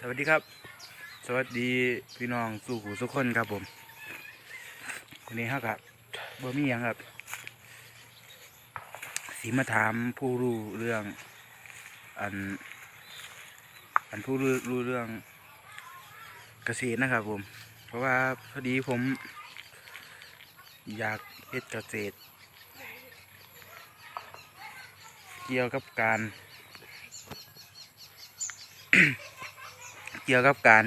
สวัสดีครับ สวัสดีพี่น้องสู่หูทุกคนครับผมวันนี้ครับบ่มีหยังครับสีมาถามผู้รู้เรื่อง อัน อันผู้รู้รู้เรื่องเกษตรนะครับผม เพราะว่าพอดีผม อยากเฮ็ดเกษตร เกี่ยวกับการ เกี่ยวกับการ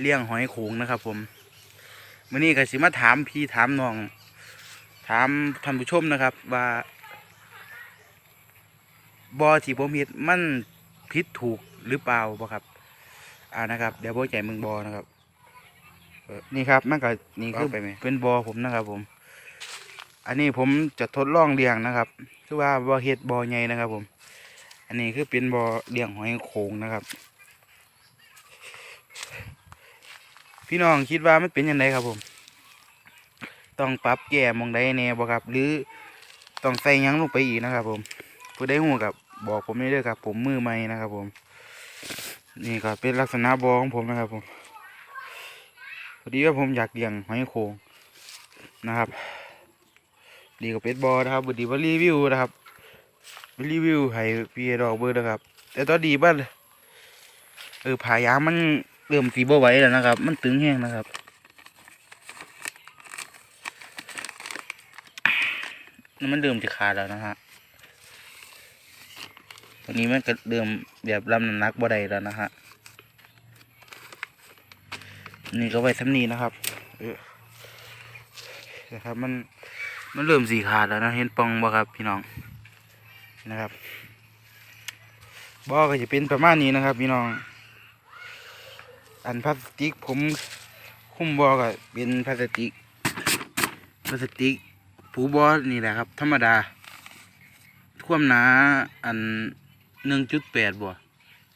เลี้ยงหอยโขงนะครับ ผมมื่อนี้ก็สิมาถามพี่ถามน้อง ถามท่านผู้ชมนะครับ ว่าบอที่ผมเห็ดมันผิดถูกหรือเปล่าบ่ครับ อ่านะครับ เดี๋ยวโบใจมึงบอนะครับเออนี่ครับมันก็นี่คือไปไหมเป็นบอผมนะครับ ผม อันนี้ผมจะทดลองเลี้ยงนะครับ คือว่าบอเห็ดบอใหญ่นะครับ ผม อันนี้คือเป็นบอเลี้ยงหอยโขงนะครับ พี่น้องคิดว่ามันเป็นยังไงครับผม ต้องปรับแก้มองใดแน่บ่ครับ หรือต้องใส่ยังลงไปอีกนะครับ ผมผู้ใดหูกับบอกผมได้เลยครับ ผมมือใหม่นะครับผม นี่ก็เป็นลักษณะบอของผมนะครับ ผมพอดีว่าผมอยากเลี้ยงหอยโขงนะครับดีกับเป็ดบอนะครับบุดีว่ารีวิวนะครับรีวิวให้พี่ดอกเบอร์นะครับ แต่ตอนดีบ้านเออผายางมัน เริ่มสีบ่ไหวแล้วนะครับ มันตึงแห้งนะครับ มันเริ่มจะขาดแล้วนะฮะตอนนี้มันก็เริ่มแบบรับน้ำหนักบ่ได้แล้วนะฮะนี่ก็ไว้ทำนี้นะครับนะครับ มันมันเริ่มสีขาดแล้วนะเห็นปองบ่ครับพี่น้องนะครับบ่ก็จะเป็นประมาณนี้นะครับ พี่น้อง อันพลาสติกผมคุ้มบอก็เป็นพลาสติกพลาสติกผูบอนี่แหละครับ ธรรมดาควมหนาอันหนึ่งจุดแปดบ่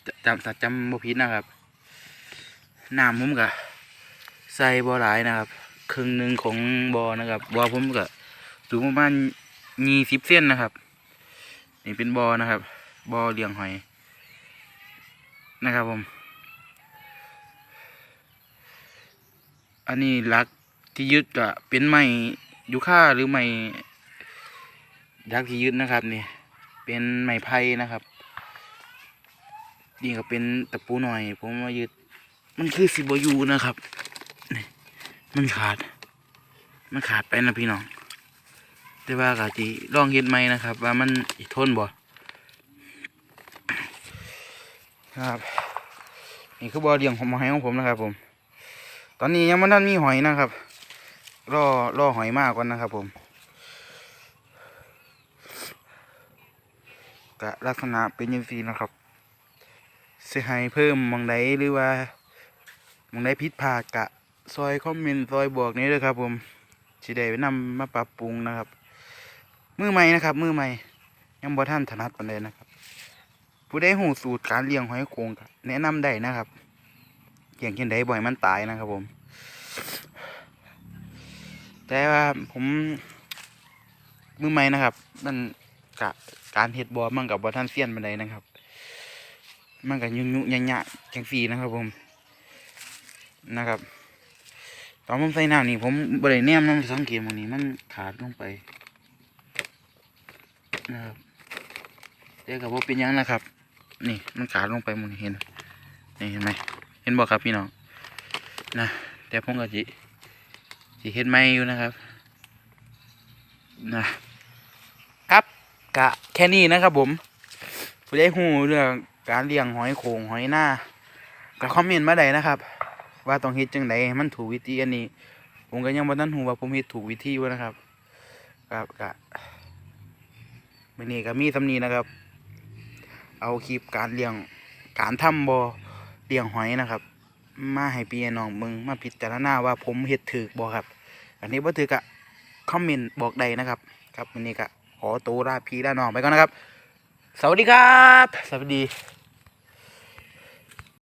จะจำถ้าจำบ่ผิดนะครับน้ำผมก็ใส่บ่หลายนะครับ ครึ่งหนึ่งของบอนะครับบอผมก็สูงประมาณยี่สิบเซนนะครับ นี่เป็นบอนะครับ บอเลี้ยงหอยนะครับผม อันนี้หลักที่ยึดก็เป็นไม้ยูค่าหรือไม้ยักที่ยึดนะครับนี่เป็นไม้ไผ่นะครับนี่ก็เป็นตะปูหน่อย ผมมายึด มันคือสิบอยูนะครับนี่มันขาด มันขาดไปนะพี่น้องแต่ว่ากะจีลองเฮ็ดไหมนะครับ ว่ามันอีกทนบ่ครับนี่คือบ่อเลี้ยงของหอยของผมนะครับผม อนนี้ยังไม่ทันมีหอยนะครับ รอรอหอยมากก่อนนะครับ ผมกะลักษณะเป็นยังซีนะครับเสียหายเพิ่มมองใดหรือว่ามองใดผิดพากะ ซอยคอมเมนต์ซอยบอกนี้เลยครับ ผมสิได้ไปนำมาปรับปรุงนะครับ มือใหม่นะครับ มือใหม่ยังบ่ท่านถนัดปานใดนะครับ ผู้ใดหูสูตรการเลี้ยงหอยโขงแนะนำได้นะครับเลี้ยงเช่นใดบ่อยมันตายนะครับผม แต่ว่าผมมือใหม่นะครับมันกะการเฮ็ดบ่มันกับบ่ท่านเซียนปานใดนะครับ มันก็ยุ่งยุ่งยากๆจังซี่นะครับผมนะครับ ตอนผมใส่น้ำนี่ผมบริเนมน้ำสังเกตมันนี้มันขาดลงไปนะครับเดี๋ยวกับว่าเป็นยังนะครับ นี่มันขาดลงไปมันเห็นนี่เห็นไหมเห็นบอกครับพี่น้องนะแต่ผมก็จิ จิเห็นไหมอยู่นะครับนะครับกะแค่นี้นะครับผมผู้ได้หูเรื่องการเลี้ยงหอยโขงหอยหน้าก็คอมเมนต์มาได้นะครับ ว่าต้องเฮ็ดจังไดให้มันถูกวิธีอันนี้ ผมก็ยังบ่ทันฮู้ว่าผมเฮ็ดถูกวิธีบ่นะครับครับก็มื้อนี้ก็มีสำนีนะครับ เอาคลิปการเลี้ยงการทำบ่อเลี้ยงหอยนะครับ มาให้พี่น้องเบิ่งมาพิจารณาว่าผมเฮ็ดถูกบ่ครับ อันนี้บ่ถูกก็คอมเมนต์บอกใดนะครับ ครับวันนี้กะขอตัวลาพี่ลาน้องไปก่อนนะครับ สวัสดีครับ สวัสดี